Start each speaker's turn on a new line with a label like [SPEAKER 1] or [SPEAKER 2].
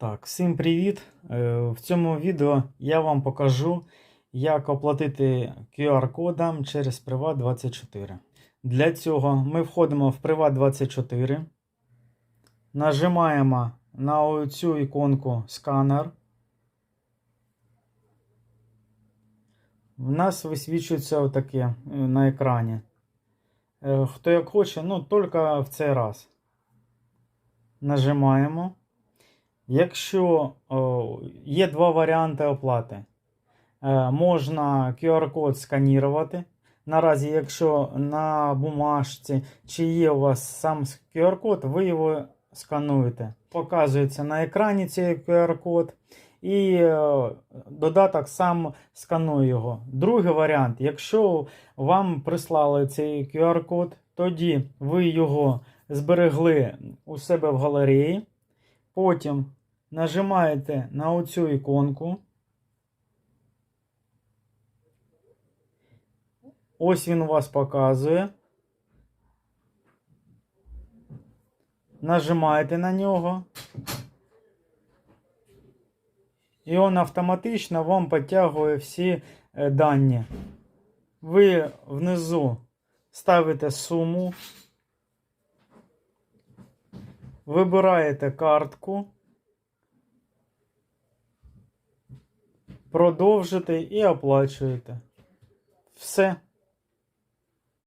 [SPEAKER 1] Так, всім привіт! Е, В цьому відео я вам покажу, як оплатити QR-кодом через Privat24. Для цього ми входимо в Privat24, нажимаємо на цю іконку сканер. В нас висвічується отаке е, на екрані. Е, Хто як хоче, ну тільки в цей раз. Нажимаємо. Якщо о, є два варіанти оплати, Е, можна QR-код сканірувати. Наразі, якщо на бумажці чи є у вас сам QR-код, ви його скануєте. Показується на екрані цей QR-код, і е, додаток сам сканує його. Другий варіант, якщо вам прислали цей QR-код, тоді ви його зберегли у себе в галереї. Потім нажимаєте на оцю іконку. Ось він вас показує. Нажимаєте на нього. І він автоматично вам підтягує всі е, дані. Ви внизу ставите суму. Вибираєте картку. Продовжити і оплачуєте. Все.